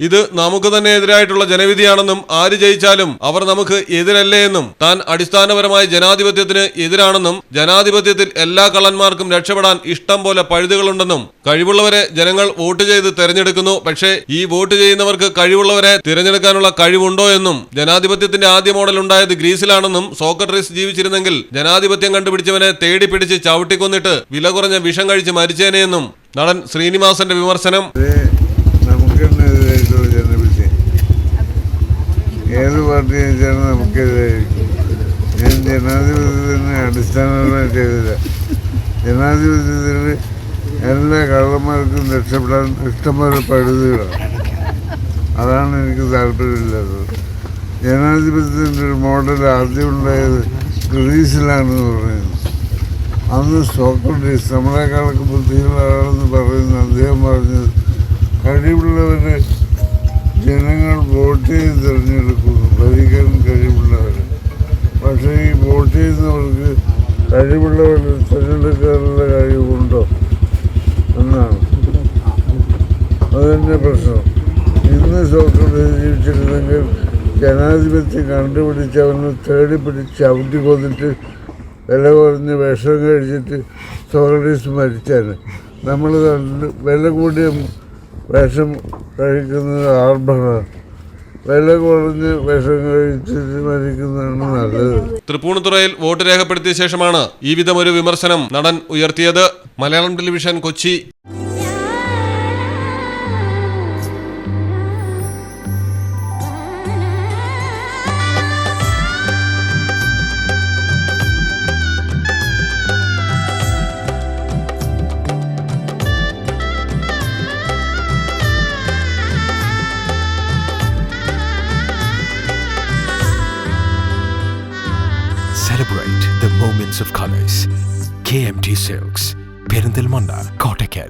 ഇത് നമുക്ക് തന്നെ എതിരായിട്ടുള്ള ജനവിധിയാണെന്നും ആര് ജയിച്ചാലും അവർ നമുക്ക് എതിരല്ലേ എന്നും താൻ അടിസ്ഥാനപരമായ ജനാധിപത്യത്തിന് എതിരാണെന്നും ജനാധിപത്യത്തിൽ എല്ലാ കള്ളന്മാർക്കും രക്ഷപ്പെടാൻ ഇഷ്ടം പോലെ പഴുതുകളുണ്ടെന്നും കഴിവുള്ളവരെ ജനങ്ങൾ വോട്ട് ചെയ്ത് തെരഞ്ഞെടുക്കുന്നു. പക്ഷേ ഈ വോട്ട് ചെയ്യുന്നവർക്ക് കഴിവുള്ളവരെ തിരഞ്ഞെടുക്കാനുള്ള കഴിവുണ്ടോ എന്നും ജനാധിപത്യത്തിന്റെ ആദ്യ മോഡൽ ഉണ്ടായത് ഗ്രീസിലാണെന്നും സോക്രട്ടീസ് ജീവിച്ചിരുന്നെങ്കിൽ ജനാധിപത്യം കണ്ടുപിടിച്ചവനെ തേടി പിടിച്ച് ചവിട്ടിക്കൊന്നിട്ട് വില കുറഞ്ഞ വിഷം കഴിച്ച് മരിച്ചേനെയെന്നും നടൻ ശ്രീനിവാസന്റെ വിമർശനം. നമുക്കെതിരായിട്ടുള്ള ജനവിധി ഏത് പാർട്ടി ജയിച്ചാലും നമുക്കെതിരായിരിക്കും. ഞാൻ ജനാധിപത്യത്തിന് അടിസ്ഥാനപരമായിട്ട് എതിര ജനാധിപത്യത്തിൽ എല്ലാ കള്ളന്മാർക്കും രക്ഷപ്പെടാൻ ഇഷ്ടംപോലെ പഴുതുകളാണ് അതാണ് എനിക്ക് താല്പര്യമില്ലാത്തത്. ജനാധിപത്യത്തിന്റെ ഒരു മോഡൽ ആദ്യം ഉണ്ടായത് ഗ്രീസിലാണെന്ന് പറയുന്നത് അന്ന് സോക്രട്ടീസ് നമ്മളെക്കാളൊക്കെ ബുദ്ധിയുള്ള ആളെന്ന് പറയുന്ന അദ്ദേഹം പറഞ്ഞത് കഴിവുള്ളവരെ ജനങ്ങൾ വോട്ട് ചെയ്ത് തിരഞ്ഞെടുക്കുന്നു. ഭരിക്കാൻ കഴിവുള്ളവരെ. പക്ഷേ ഈ വോട്ട് ചെയ്യുന്നവർക്ക് കഴിവുള്ളവരെ തിരഞ്ഞെടുക്കാനുള്ള കഴിവുണ്ടോ? എന്നാണ്. അതിന്റെ പ്രശ്നം. ഇന്ന് സോക്രട്ടീസ് ജീവിച്ചിരുന്നെങ്കിൽ ജനാധിപത്യം കണ്ടുപിടിച്ചവന് തേടി പിടിച്ച് ചവിട്ടി കൊന്നിട്ട് വില കുറഞ്ഞ് വിഷം കഴിച്ചിട്ട് സോക്രട്ടീസ് മരിച്ചാണ് നമ്മൾ വില കൂടിയ വിഷം കഴിക്കുന്നത് ആർഭമാണ് വില കുറഞ്ഞ് വിഷം കഴിച്ചിട്ട് മരിക്കുന്നതാണ് നല്ലത്. തൃപ്പൂണിത്തുറയിൽ വോട്ട് രേഖപ്പെടുത്തിയ ശേഷമാണ് ഈ വിധം ഒരു വിമർശനം നടൻ ഉയർത്തിയത്. Malayalam television Kochi. Celebrate the moments of colors. KMT Silks, Perinthalmanna Kottakkal